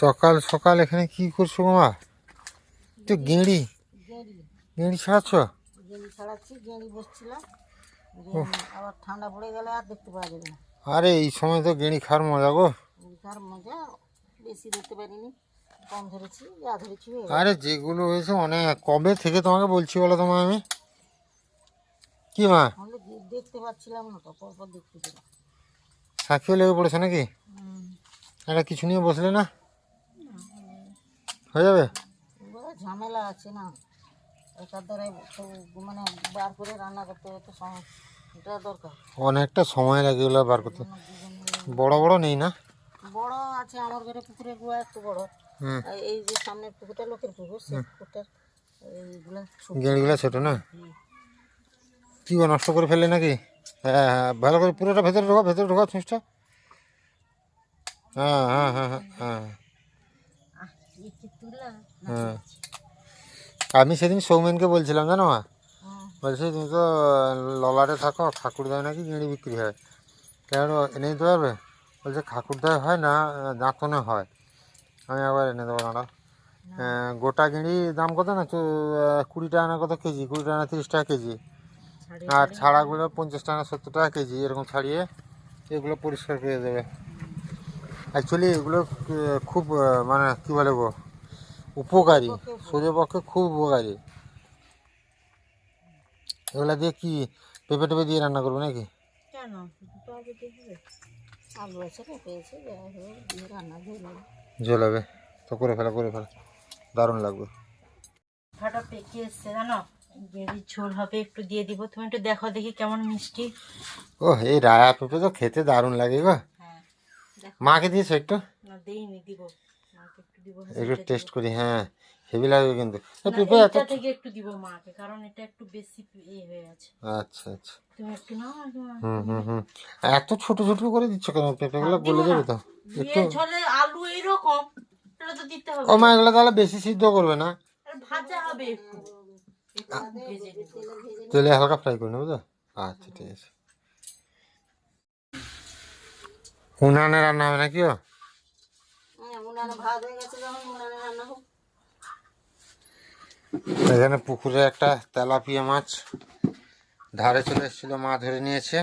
সকাল সকাল এখানে কি করছ মা? তো গেঁড়ি। গেঁড়ি ছাড়াচ্ছ? গেঁড়ি ছাড়াচ্ছি গেঁড়ি বসছিলাম। আবার ঠান্ডা পড়ে গেলে আর দেখতে পাওয়া যাবে না। আরে এই সময় তো গেঁড়ি খাওয়ার মজা গো। তার মজা বেশি ধরতে পারিনি। কম ধরেছি যা ধরেছি আরে যেগুলো হয়েছে অনেক। কবে থেকে তোমাকে বলছি বলো তোমায় আমি? কি মা? তাহলে দেখতে পাচ্ছিলাম না তো পরপর দেখতে পেলাম। সাক্ষীও লেগে পড়েছে নাকি। এটা কিছু নিয়ে বসলে না? হয়ে যাবে? ঝামেলা আছে না। এটার দ্বারাই মানে বার করে রান্না করতে হতো সম- এটা দরকার। অনেকটা সময় লাগে এগুলো বার করতে। বড় বড় নেই না? বড় আছে আমার ঘরে পুকুরের গুঁড়া একটু বড়। এই যে সামনের পুকুরটা লোকের পুকুর সেই পুকুরটার এইগুলো সব- ছোট না? কি গো, নষ্ট করে ফেললে নাকি? হ্যাঁ হ্যাঁ ভালো করে পুরোটা ভেতরে ঢোকা ভেতরে ঢোকা ছুঁচটা হ্যাঁ হ্যাঁ হ্যাঁ হ্যাঁ হ্যাঁ আহ, এই কি তুলা? হ্যাঁ। আমি সেদিন সৌমেনকে বলছিলাম জানো মা? বলছি তুমি তো ললাটে থাকো ঠাকুরদায় নাকি গেঁড়ি বিক্রি হয়? কেন এনে দিতে পারবে? বলছে ঠাকুরদায় হয় না দাঁতনে হয়। আমি একবার এনে দেবো না। গোটা গেঁড়ি দাম কত না? কুড়ি টাকা না কত কেজি? কুড়ি টাকা না তিরিশ টাকা কেজি? আর ছাড়াগুলো পঞ্চাশ টাকা সত্তর টাকা কেজি এরকম ছাড়িয়ে এগুলো পরিষ্কার করে দেবে। অ্যাকচুয়ালি এগুলো খুব মানে কী বলে গো? উপকারী। শরীরের পক্ষে খুব উপকারী। এগুলা দিয়ে কি পেঁপে টেপে দিয়ে রান্না করব নাকি? নেব। জ্বলাবে তো করে ফেলা করে ফেলা। দারুণ লাগবে। ভাটা পেকে এসছে জানো? গেড়ির ঝোল হবে একটু দিয়ে দিব। তুমি একটু দেখো দেখি কেমন মিষ্টি। ও এই রায়া পেঁপে তো খেতে দারুণ লাগে গো। হ্যাঁ মাকে দিয়েছ একটু? না দেইনি দিব। একটু টেস্ট করি হ্যাঁ হেভি লাগবে কিন্তু। পেঁপে এত থেকে একটু দিব মাকে কারণ এটা একটু বেশি এ হয়ে আছে। আচ্ছা আচ্ছা। তুমি একটু নাও হুম হুম হুম। এত ছোট ছোট করে দিচ্ছ কেন? পেঁপেগুলো গলে যাবে তো। ঝোলে আলু এইরকম এটা তো দিতে হবে। ও মা এগুলো তাহলে বেশি সিদ্ধ করবে না। ভাজা হবে একটু। তেলে হালকা ফ্রাই করে নেবে তো? আচ্ছা ঠিক আছে। উনানে রান্না হবে নাকি ও? হ্যাঁ ভাত হয়ে গেছে যখন উনানে রান্না হোক। এখানে পুকুরে একটা তেলাপিয়া মাছ ধারে চলে এসেছিল মা ধরে নিয়েছে।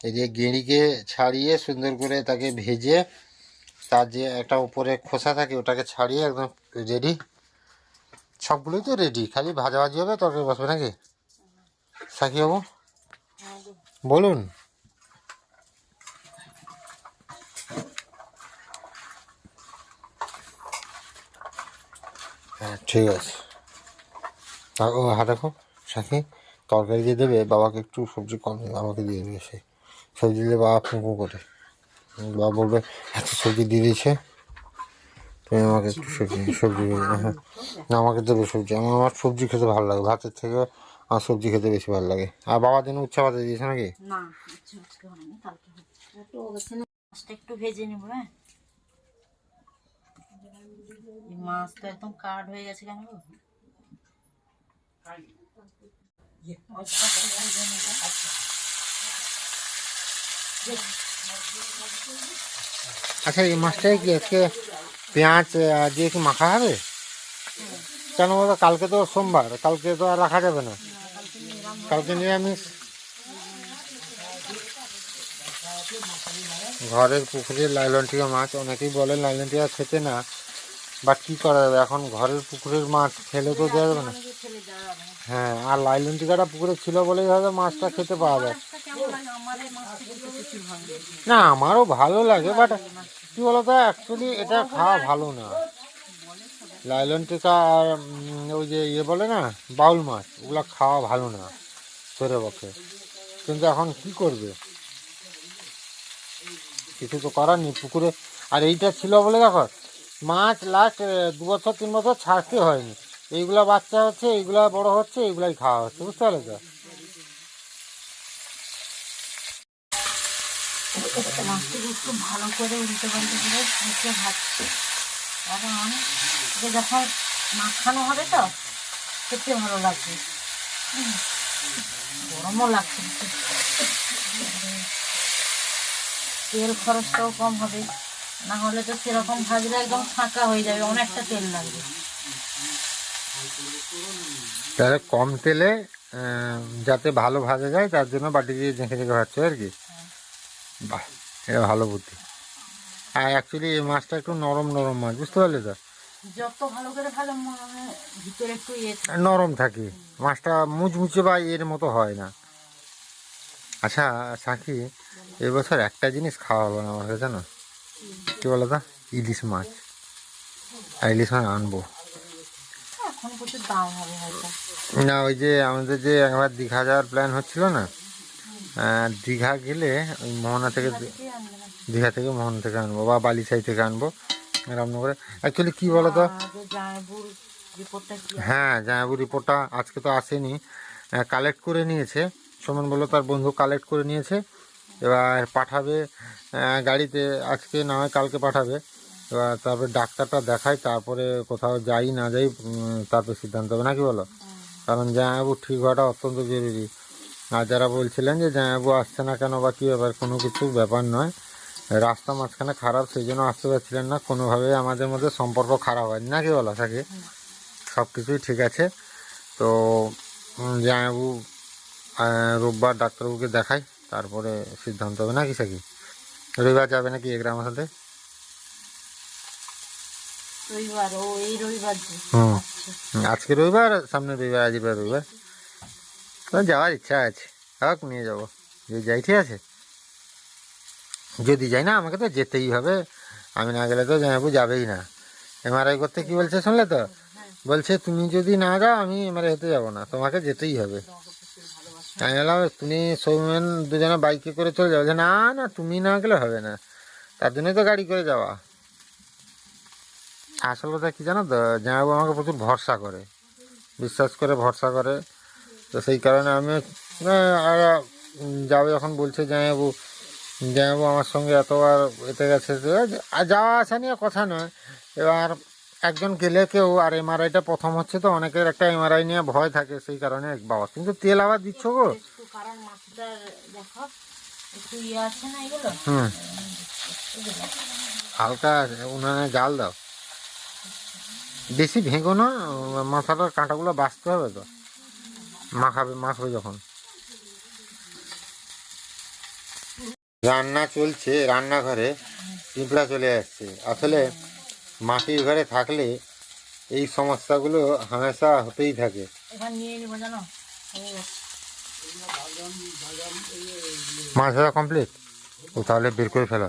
এই যে গেঁড়িকে ছাড়িয়ে সুন্দর করে তাকে ভেজে তার যে একটা উপরে খোসা থাকে ওটাকে ছাড়িয়ে একদম রেডি সবগুলোই তো রেডি খালি ভাজাভাজি হবে তরকারি বসবে নাকি? সাকি বাবু বলুন। হ্যাঁ ঠিক আছে। ও হ্যাঁ দেখো সাথে তরকারি দিয়ে দেবে, বাবাকে একটু সবজি কম আমাকে দিয়ে দেবে সে। সবজি দিলে বাবা ফুঁকু করে। বাবা বলবে, এত সবজি দিয়ে দিয়েছে? তুমি আমাকে একটু সবজি সবজি হ্যাঁ। আমাকে দেবে সবজি। আমার আমার সবজি খেতে ভালো লাগে, ভাতের থেকে আমার সবজি খেতে বেশি ভালো লাগে। আর বাবার জন্য উচ্চা ভাতে দিয়েছে নাকি? না একটু ভেজে নেব হ্যাঁ। মাছ তো একদম কাঠ হয়ে গেছে কেন আচ্ছা এই মাছটাই কি আজকে পেঁয়াজ দিয়ে কি মাখা হবে? কেন বলো, কালকে তো সোমবার, কালকে তো আর রাখা যাবে না। কালকে নিরামিষ। ঘরের পুকুরের লাইলনটিকা মাছ, অনেকেই বলে লাইলনটিকা খেতে না। বাট কী করা যাবে? এখন ঘরের পুকুরের মাছ খেলে তো দেওয়া যাবে না। ফেলে। হ্যাঁ আর লাইলনটিকাটা পুকুরে ছিল বলেই হয়তো মাছটা খেতে পাওয়া যায়। না আমারও ভালো লাগে বাট কি বলতো অ্যাকচুয়ালি এটা খাওয়া ভালো না। লাইলন টিকা আর ওই যে ইয়ে বলে না বাউল মাছ ওগুলো খাওয়া ভালো না শরীরের পক্ষে। কিন্তু এখন কি করবে? কিছু তো করার নেই পুকুরে। আর এইটা ছিল বলে দেখো মাছ লাস্ট দু বছর, তিন বছর ছাড়তে হয়নি। এইগুলা বাচ্চা হচ্ছে, এইগুলা বড় হচ্ছে, এইগুলাই খাওয়া হচ্ছে, বুঝতে পারলে তো? একটু ভালো করে হবে তো ভালো গরমও লাগছে তেল খরচটাও কম হবে। না হলে তো সেরকম ভাজলে একদম ফাঁকা হয়ে যাবে অনেকটা তেল লাগবে। তাহলে কম তেলে যাতে ভালো ভাজা যায় তার জন্য বাটি দিয়ে ঝেঁকে ঝেঁকে ভাজছো আর কি? বাহ এটা ভালো বুদ্ধি। আর অ্যাকচুয়ালি এই মাছটা একটু নরম নরম মাছ বুঝতে পারলে তো? যত ভালো করে ভিতরে একটু ইয়ে নরম থাকে। মাছটা মুচমুচে বা এর মতো হয় না। আচ্ছা সাকি এবছর একটা জিনিস খাওয়া হলো না আমাকে জানো? কি বলো তো ইলিশ মাছ। আর ইলিশ মাছ আনব। না ওই যে আমাদের যে একবার দীঘা যাওয়ার প্ল্যান হচ্ছিল না? দীঘা গেলে ওই মোহনা থেকে? দীঘা থেকে মোহনা থেকে আনব বা বালিসাই থেকে আনব। রামনগরে। অ্যাকচুয়ালি কী বলো তো? হ্যাঁ জামাইবু রিপোর্টটা আজকে তো আসেনি। কালেক্ট করে নিয়েছে। সুমন বলল তার বন্ধু কালেক্ট করে নিয়েছে। এবার পাঠাবে গাড়িতে, আজকে না হয় কালকে পাঠাবে। এবার তারপরে ডাক্তারটা দেখায় তারপরে কোথাও যাই না যাই তারপরে সিদ্ধান্ত হবে। নাকি বলো? কারণ জামাইবাবু ঠিক হওয়াটা অত্যন্ত জরুরি। আর যারা বলছিলেন যে জামাইবাবু আসছে না কেন বা কী ব্যাপার, কোনো কিছু ব্যাপার নয়। রাস্তা মাঝখানে খারাপ, সেই জন্য আসতে পারছিলেন না। কোনোভাবে আমাদের মধ্যে সম্পর্ক খারাপ হয়নি। নাকি বলো থাকে সব কিছুই ঠিক আছে। তো জামাইবাবু রোববার ডাক্তারবাবুকে দেখাই। তারপরে সিদ্ধান্ত হবে নাকি সাকি রবিবার যাবে নাকি এ গ্রামের সাথে? রবিবার ও এই রবিবার যে। হুম। আজকে রবিবার সামনে রবিবার আজ রবিবার যাওয়ার ইচ্ছা আছে। হোক নিয়ে যাব। যদি যাই ঠিক আছে। যদি যাই না আমাকে তো যেতেই হবে। আমি না গেলে তো জামাইবাবু যাবেই না। এমআরআই করতে কি বলছে শুনলে তো? বলছে তুমি যদি না যাও আমি এমআরআই হতে যাব না। তোমাকে যেতেই হবে। আমি বললাম তুমি সৌমেন দুজনে বাইকে করে চলে যাবে না না, তুমি না গেলে হবে না। তার জন্যই তো গাড়ি করে যাওয়া। আসল কথা কী জানো তো? জামাইবাবু আমাকে প্রচুর ভরসা করে, বিশ্বাস করে ভরসা করে। তো সেই কারণে আমি আর যাবে যখন বলছে জামাইবাবু জামাইবাবু আমার সঙ্গে এতবার এতে গেছে আর যাওয়া আসা নিয়ে কথা নয়। এবার একজন গেলে কেউ আর এমআরআইটা প্রথম হচ্ছে তো অনেকের একটা এমআরআই নিয়ে ভয় থাকে সেই কারণে বাবা। কিন্তু তেল আবার দিচ্ছ গো? ইয়ে হুম। হালকা উনানে জাল দাও। বেশি ভেঙো না মাথাটার কাঁটাগুলো বাঁচতে হবে তো। মাখাবে মাখবে যখন। রান্না চলছে রান্নাঘরে পিঁপড়া চলে আসছে। আসলে মাটির ঘরে থাকলে এই সমস্যাগুলো হামেশা হতেই থাকে। মাছ ধরা কমপ্লিট ও তাহলে বের করে ফেলো।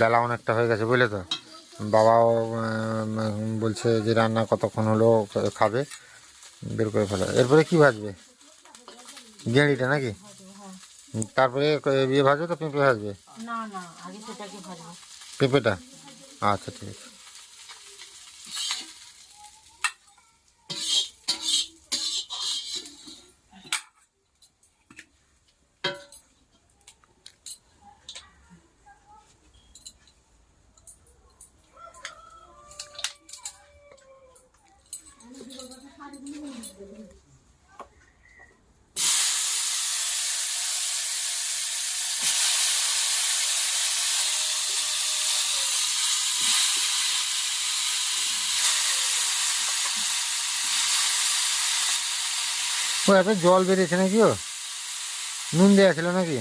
বেলা অনেকটা হয়ে গেছে বুঝলে তো? বাবাও বলছে যে রান্না কতক্ষণ হলো খাবে। বের করে ফেলো। এরপরে কি ভাজবে? গেঁড়িটা নাকি? তারপরে ইয়ে ভাজবে তো পেঁপে ভাজবো। পেঁপেটা? আচ্ছা ঠিক আছে। ও এত জল বেরিয়েছে নাকি ও? নুন দেওয়া ছিল নাকি?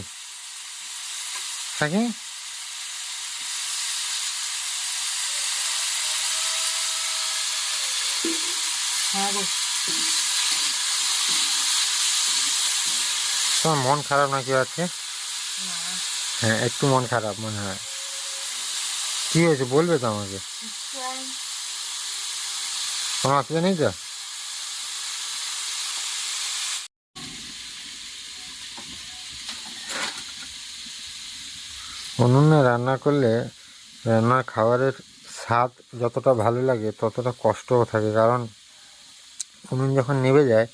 থাকি হ্যাঁ তোমার মন খারাপ নাকি আছে হ্যাঁ একটু মন খারাপ মনে হয়। কি হয়েছে বলবে তো আমাকে? কোনো অসুবিধা নেই তো? উনুনে রান্না করলে রান্নার খাবারের স্বাদ যতটা ভালো লাগে ততটা কষ্টও থাকে। কারণ উনুন যখন নেবে যায়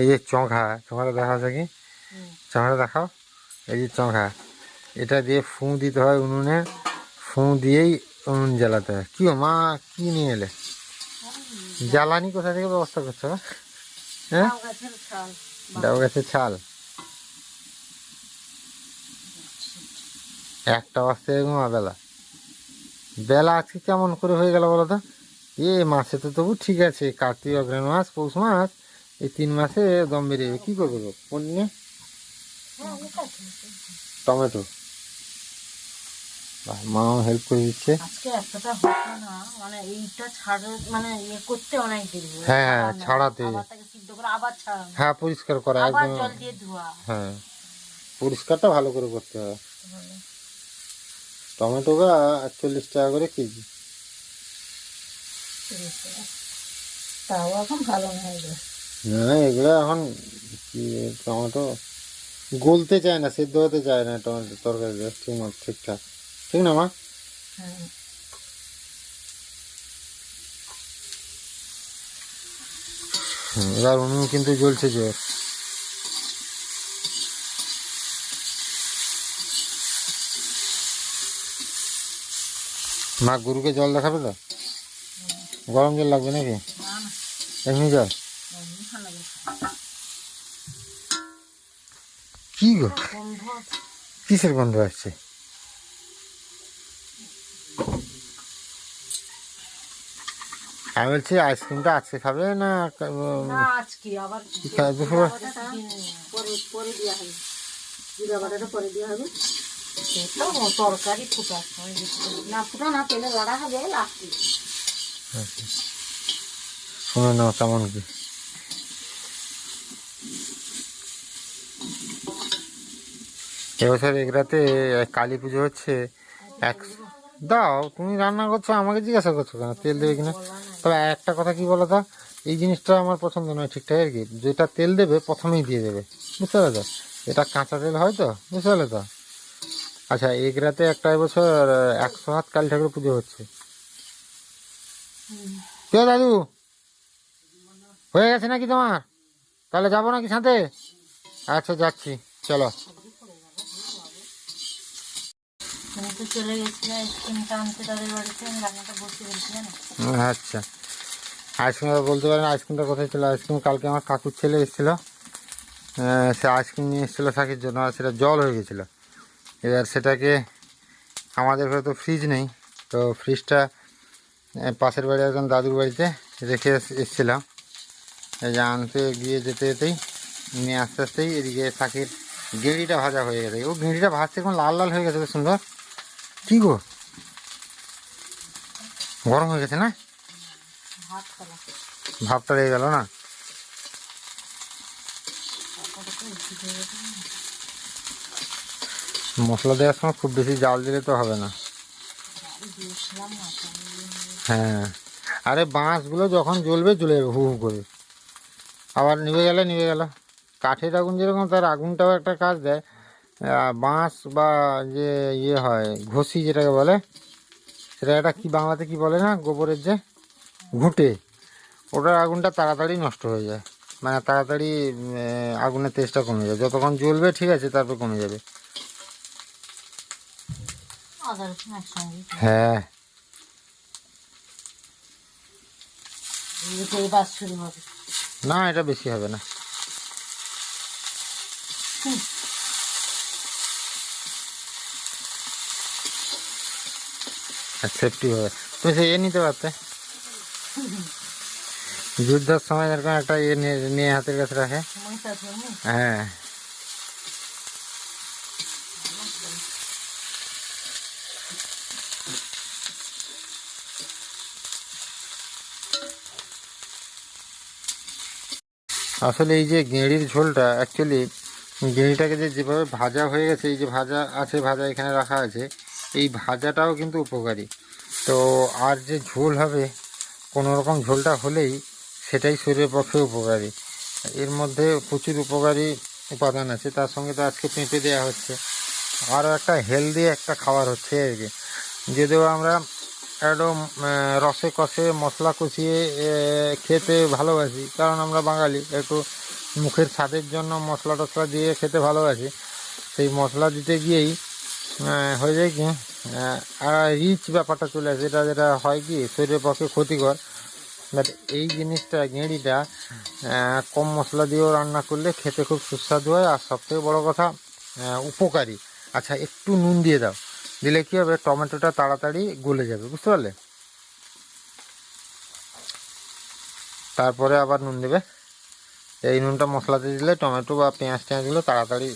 এই যে চোখা চোখাটা দেখা আছে কি। চোখাটা দেখাও। এই যে চোখা এটা দিয়ে ফুঁ দিতে হয় উনুনে। ফুঁ দিয়েই উনুন জ্বালাতে হয়। কি মা কি নিয়ে এলে? জ্বালানি কোথা থেকে ব্যবস্থা করছ? হ্যাঁ? লাউ গাছের ছাল ডাব গাছের ছাল একটা বাজতে ঘুমা বেলা। বেলা আজকে কেমন করে হয়ে গেল বলো তো? এ মাসে তো তবু ঠিক আছে কার্তিক অগ্রহণ মাস পৌষ মাস এই তিন মাসে দম বেরিয়ে যাবে। কি করবে গো কোন নিয়ে? টমেটো। মাও হেল্প করে দিচ্ছে। মানে মানে ইয়ে। হ্যাঁ, ছাড়াতে। হ্যাঁ পরিষ্কার করা একদম। হ্যাঁ পরিষ্কারটা ভালো করে করতে হবে। টমেটো গা চল্লিশ টাকা করে কেজি। তাও এখন ভালো হয়ে যায় না এগুলো এখন কি টমেটো গলতে চায় না সিদ্ধ হতে চায় না টমেটো তরকারি ঠিক মতো ঠিকঠাক। ঠিক না মা? হ্যাঁ এবার উনুন কিন্তু জ্বলছে জোর। মা গরুকে জল দেখাবে তো? গরম জল লাগবে নাকি? এমনি জল কি গো? কিসের গন্ধ আসছে? আমি বলছি আইসক্রিমটা আজকে খাবে না দুপুরে? পরে পরে দেওয়া হবে। জিরা বাটাটা পরে দেওয়া হবে। লাস্টে। শুনে নাও, কেমন কি? এবছর এগরাতে কালী পুজো হচ্ছে এক দাও, তুমি রান্না করছ, আমাকে জিজ্ঞাসা করছ কেন? তেল দেবে কিনা? তবে একটা কথা কি বলো তো? এই জিনিসটা আমার পছন্দ নয় ঠিকঠাক, আর কি? যেটা তেল দেবে, প্রথমেই দিয়ে দেবে। বুঝতে পারলে এটা কাঁচা তেল হয় তো? বুঝতে পারলে তো আচ্ছা এগরাতে একটা এবছর একশো হাত কালী ঠাকুর পুজো হচ্ছে। কে দাদু? হয়ে গেছে নাকি তোমার? তাহলে যাব নাকি সাথে? আচ্ছা যাচ্ছি। চলো। আচ্ছা। আইসক্রিম বলতে পারেন আইসক্রিমটা কোথায় ছিল? আইসক্রিম কালকে আমার কাকুর ছেলে এসেছিল। সে আইসক্রিম নিয়ে এসেছিল শাকের জন্য আর সেটা জল হয়ে গেছিল। এবার সেটাকে আমাদের ঘরে তো ফ্রিজ নেই, তো ফ্রিজটা পাশের বাড়ি একজন দাদুর বাড়িতে রেখে এস- এসেছিলাম। এই যে আনতে গিয়ে যেতে যেতেই নিয়ে আস্তে আস্তেই এদিকে শাকের গেঁড়িটা ভাজা হয়ে গেছে। ও গেঁড়িটা ভাজতে এখন লাল লাল হয়ে গেছে সুন্দর। কি গো? গরম হয়ে গেছে না? ভাবটা রয়ে গেল না? মশলা দেওয়ার সময় খুব বেশি জাল দিলে তো হবে না। হ্যাঁ। আরে বাঁশগুলো যখন জ্বলবে, জ্বলে যাবে, হু হু করে। আবার নিভে গেলে, নিভে গেল। কাঠের আগুন যেরকম তার আগুনটাও একটা কাজ দেয়। বাঁশ বা যে ইয়ে হয়, ঘষি যেটাকে বলে, সেটা একটা কি বাংলাতে কি বলে না, গোবরের যে ঘুঁটে, ওটার আগুনটা তাড়াতাড়ি নষ্ট হয়ে যায়। মানে তাড়াতাড়ি আগুনের তেজটা কমে যায়। যতক্ষণ জ্বলবে, ঠিক আছে, তারপর কমে যাবে। আদা রসুন একসঙ্গে হ্যাঁ এদিকে এবার শুরু হবে না এটা বেশি হবে না সেফটি হবে তুমি সে এ নিতে পারতে যুদ্ধের সময় এরকম একটা ইয়ে নিয়ে নিয়ে হাতের কাছে রাখে সময়টা ধরুন হ্যাঁ আসলে এই যে গেঁড়ির ঝোলটা অ্যাকচুয়ালি গেঁড়িটাকে যে যেভাবে ভাজা হয়ে গেছে, এই যে ভাজা আছে, ভাজা এখানে রাখা আছে, এই ভাজাটাও কিন্তু উপকারী। তো আর যে ঝোল হবে, কোনো রকম ঝোলটা হলেই সেটাই শরীরের পক্ষে উপকারী। এর মধ্যে প্রচুর উপকারী উপাদান আছে, তার সঙ্গে তো আজকে পেঁপে দেওয়া হচ্ছে। আরও একটা হেলদি একটা খাবার হচ্ছে আর কি। যদিও আমরা একদম রসে কষে মশলা কষিয়ে খেতে ভালোবাসি। কারণ আমরা বাঙালি, একটু মুখের স্বাদের জন্য মশলা টশলা দিয়ে খেতে ভালোবাসি। সেই মশলা দিতে গিয়েই হয়ে যায় কি আর রিচ ব্যাপারটা চলে আসে। এটা যেটা হয় কি, শরীরের পক্ষে ক্ষতিকর। বাট এই জিনিসটা গেঁড়িটা কম মশলা দিয়েও রান্না করলে খেতে খুব সুস্বাদু হয়। আর সবথেকে বড় কথা উপকারী। আচ্ছা একটু নুন দিয়ে দাও। দিলে কি হবে? টমেটোটা তাড়াতাড়ি গলে যাবে, বুঝতে পারলে? তারপরে আবার নুন দেবে। এই নুনটা মশলাতে দিলে টমেটো বা পেঁয়াজ টেঁয়াজগুলো তাড়াতাড়ি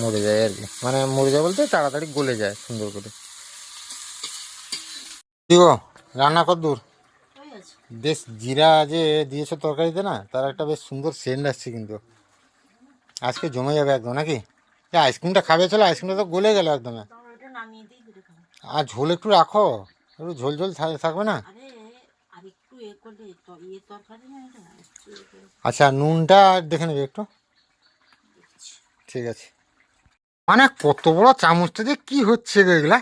মরে যায় আর কি। মানে মরে যায় বলতে তাড়াতাড়ি গলে যায় সুন্দর করে। রান্না কর দূর? বেশ জিরা যে দিয়েছ তরকারিতে না, তার একটা বেশ সুন্দর সেন্ট আসছে কিন্তু। আজকে জমে যাবে একদম নাকি? আইসক্রিমটা খাবে, চলো আইসক্রিমটা তো গলে গেল একদম। নামিয়ে দিই দূরে খাব। আর ঝোল একটু রাখো একটু ঝোল ঝোল থাকবে না? আরে আর একটু এ করলে ইয়ে তরকারি না আচ্ছা নুনটা দেখে নেবে একটু। ঠিক আছে। মানে কত বড় চামচটা যে কি হচ্ছে গো এগুলা?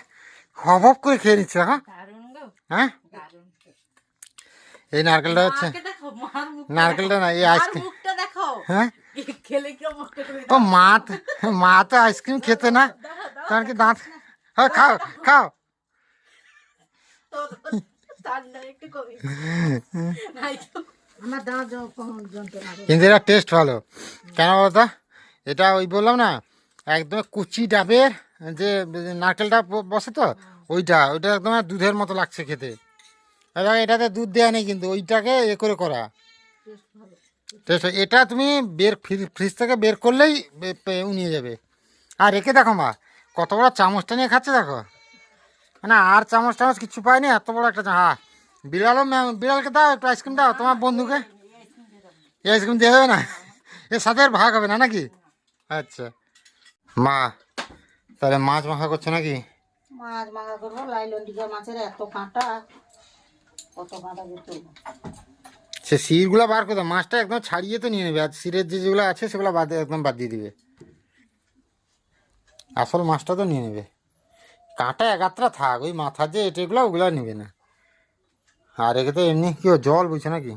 হপ করে খেয়ে নিচ্ছে দেখো। হ্যাঁ? এই নারকেলটা হচ্ছে নারকেলটা না এই আইসক্রিম হ্যাঁ? ও মা তো- মা তো আইসক্রিম খেতে না। কারণ কি দাঁত হ্যাঁ খাও খাও। কিন্তু এটা টেস্ট ভালো। কেন বলতো? এটা ওই বললাম না একদম কুচি ডাবের যে নারকেলটা বসে তো ওইটা ওইটা একদম দুধের মতো লাগছে খেতে। এটাতে দুধ দেওয়া নেই কিন্তু ওইটাকে এ করে করা। টেস্ট এটা তুমি বের ফ্রি- ফ্রিজ থেকে বের করলেই উনিয়ে যাবে। আর রেখে দেখো মা কত বড় চামচটা নিয়ে খাচ্ছে দেখো। মানে আর চামচ টামচ কিছু পাইনি এত বড় একটা হ্যাঁ। বিড়ালও বিড়ালকে দাও একটু আইসক্রিম দাও তোমার বন্ধুকে। এই আইসক্রিম দিয়ে হবে না? এর সাথে আর ভাগ হবে না নাকি? আচ্ছা। মা তাহলে মাছ মাখা করছ নাকি? মাছ মাখা করব লাইলন টিকা মাছের এত কাঁটা। কত কাঁটা যে সে শিরগুলো বার করে দাও মাছটা একদম ছাড়িয়ে তো নিয়ে নেবে। আর শিরের যে যেগুলো আছে সেগুলো বাদ একদম বাদ দিয়ে দিবে। আসল মাছটা তো নিয়ে নেবে। কাঁটা একাত্রা থাক ওই মাথার যে এটেগুলো ওগুলো নেবে না। আর একে তো এমনি কি জল বুঝছে নাকি?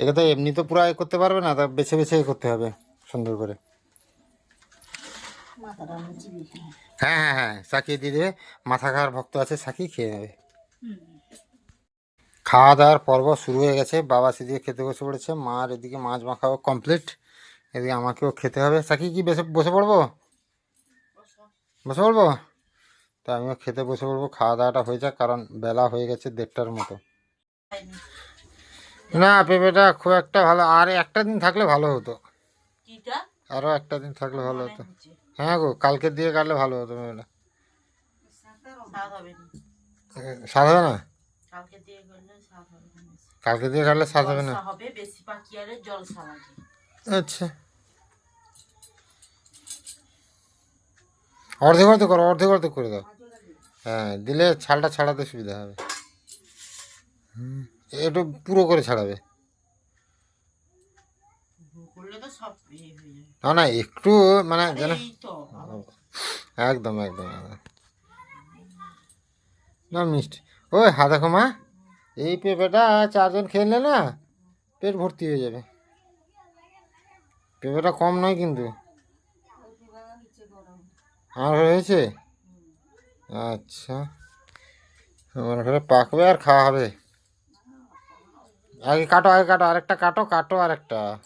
একে তো এমনি তো পুরো এ করতে পারবে না তা বেছে বেছে এ করতে হবে সুন্দর করে। হ্যাঁ হ্যাঁ হ্যাঁ সাকিয়ে দিয়ে দেবে। মাথা খাওয়ার ভক্ত আছে সাকি খেয়ে নেবে। খাওয়া দাওয়ার পর্ব শুরু হয়ে গেছে বাবা সেদিকে খেতে বসে পড়েছে মার এদিকে মাছ মাখাও কমপ্লিট এদিকে আমাকেও খেতে হবে। সাকি কি বসে বসে পড়ব? বসে পড়ব? তা আমিও খেতে বসে পড়ব খাওয়া দাওয়াটা হয়ে যাক কারণ বেলা হয়ে গেছে দেড়টার মতো। না পেঁপেটা খুব একটা ভালো আর একটা দিন থাকলে ভালো হতো। আরও একটা দিন থাকলে ভালো হতো। হ্যাঁ গো কালকে দিয়ে কাটলে ভালো হতো পেঁপেটা। স্বাদ হবে না। কালকে দিয়ে কাটলে স্বাদ হবে না? আচ্ছা। অর্ধেক অর্ধেক করো অর্ধেক অর্ধেক করে দাও। হ্যাঁ দিলে ছালটা ছাড়াতে সুবিধা হবে। একটু পুরো করে ছাড়াবে। না না একটু মানে যেন একদম একদম। না মিষ্টি। ওই হা দেখো মা এই পেঁপেটা চারজন খেয়ে নিলে না পেট ভর্তি হয়ে যাবে। পেঁপেটা কম নয় কিন্তু। ঘরে হয়েছে? আচ্ছা। আমার ঘরে পাকবে আর খাওয়া হবে। আগে কাটো আগে কাটো, আরেকটা কাটো কাটো আরেকটা।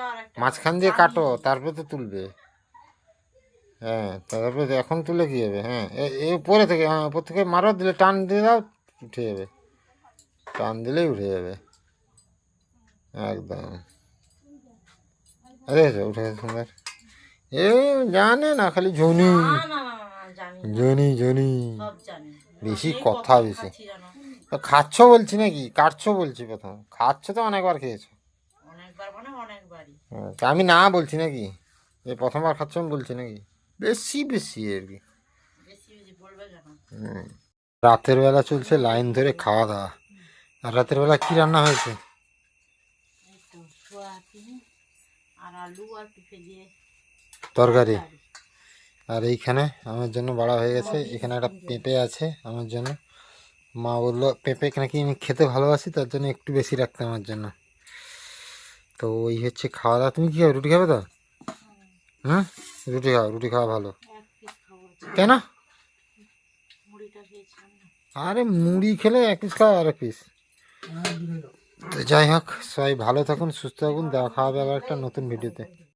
আর মাঝখান দিয়ে কাটো তারপরে তো তুলবে। হ্যাঁ তারপরে এখন তুলে কি হবে? হ্যাঁ এ- উপরে থেকে হ্যাঁ উপর থেকে মারো, দিলে টান দিয়ে দাও, উঠে যাবে। টান দিলেই উঠে যাবে। একদম। আরে, উঠে সুন্দর। এ জানে না খালি জানি জনি জনি। বেশি কথা বেশি। খাচ্ছি জানো? তো খাচ্ছ বলছি নাকি? কাটছো বলছি প্রথম। খাচ্ছ তো অনেকবার খেয়েছো। মানে হ্যাঁ, আমি না বলছি নাকি? এই প্রথমবার খাচ্ছ আমি বলছি নাকি? বেশি বেশি আর কি। রাতের বেলা চলছে লাইন ধরে খাওয়া দাওয়া। আর রাতের বেলা কি রান্না হয়েছে? আর আলু আর পেঁপে দিয়ে তরকারি। আর এইখানে আমার জন্য বাড়া হয়ে গেছে। এখানে একটা পেঁপে আছে আমার জন্য। মা বলল, পেঁপে নাকি আমি খেতে ভালোবাসি? তার জন্য একটু বেশি রাখতে আমার জন্য। তো ওই হচ্ছে খাওয়া দাওয়া। তুমি কি খাবে? রুটি খাবে তো? হ্যাঁ রুটি খাও, রুটি খাওয়া ভালো। কেন? আরে মুড়ি খেলে এক পিস খাও আর এক পিস তো যাই হোক, সবাই ভালো থাকুন, সুস্থ থাকুন। দেখা হবে আবার একটা নতুন ভিডিওতে